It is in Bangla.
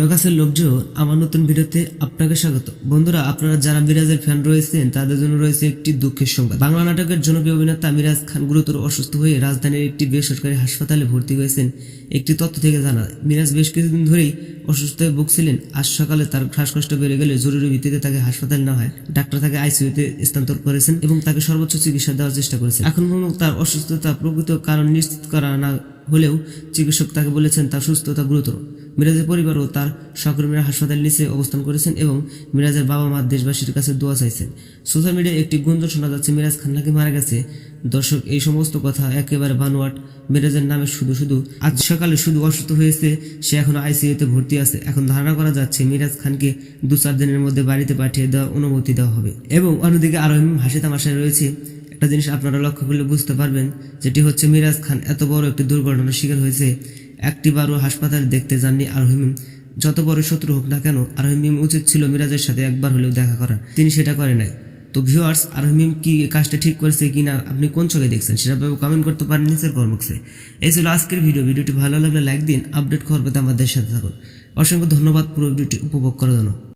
হ্যালো কাছের লোকজন আমার নতুন ভিডিওতে আপনাকে স্বাগত। বন্ধুরা, আপনারা যারা মিরাজের ফ্যান রয়েছেন, তাদের জন্য রয়েছে একটি দুঃখের সংবাদ। বাংলা নাটকের জনপ্রিয় অভিনেতা মিরাজ খান গুরুতর অসুস্থ হয়ে রাজধানীর একটি বেসরকারি হাসপাতালে ভর্তি হয়েছেন। একটি তথ্য থেকে জানা যায়। মিরাজ বেশ কিছুদিন ধরেই অসুস্থ হয়ে ভুগছিলেন। আজ সকালে তার শ্বাসকষ্ট বেড়ে গেলে জরুরি ভিত্তিতে তাকে হাসপাতালে নেওয়া হয়। ডাক্তার তাকে আইসিইউতে স্থানান্তর করেছেন এবং তাকে সর্বোচ্চ চিকিৎসা দেওয়ার চেষ্টা করেছেন। এখন পর্যন্ত তার অসুস্থতা প্রকৃত কারণ নিশ্চিত করা না হলেও চিকিৎসক তাকে বলেছেন, তার সুস্থতা গুরুতর। মিরাজের পরিবার ও তার সহকর্মীরা হাসপাতালের নিচে অবস্থান করেছেন এবং মিরাজের বাবা মা দেশবাসীর কাছে দোয়া চাইছেন। সোশ্যাল মিডিয়ায় একটি গুঞ্জন শোনা যাচ্ছে, মিরাজ খান নাকি মারা গেছে। দর্শক, এই সমস্ত কথা একেবারে বানোয়াট। মিরাজের নামে শুধু শুধু আজ সকালে শুধু অসুস্থ হয়েছে, সে এখন আইসিইউতে ভর্তি আছে। এখন ধারণা করা যাচ্ছে, মিরাজ খানকে দু চার দিনের মধ্যে বাড়িতে পাঠিয়ে দেওয়ার অনুমতি দেওয়া হবে। এবং অন্যদিকে আরও হাসি তামাশায় রয়েছে। একটা জিনিস আপনারা লক্ষ্য করলে বুঝতে পারবেন, যেটি হচ্ছে মিরাজ খান এত বড় একটি দুর্ঘটনার শিকার হয়েছে। একটি বারও হাসপাতালে দেখতে যাননি আরহিম যত বড় শত্রু হোক না কেন আরহিম উচিত ছিল মিরাজের সাথে একবার হলেও দেখা করা তিনি সেটা করে নাই। তো ভিউয়ার্স আরহিম কি কাজটা ঠিক করেছে কি না আপনি কোন চোখে দেখছেন সেটা কমেন্ট করতে পারেন নিচের কর্মক্ষে এই ছিল আজকের ভিডিও ভিডিওটি ভালো লাগলে লাইক দিন আপডেট খবর পেতে আমাদের সাথে থাকুন। অসংখ্য ধন্যবাদ পুরো ভিডিওটি উপভোগ করার জন্য।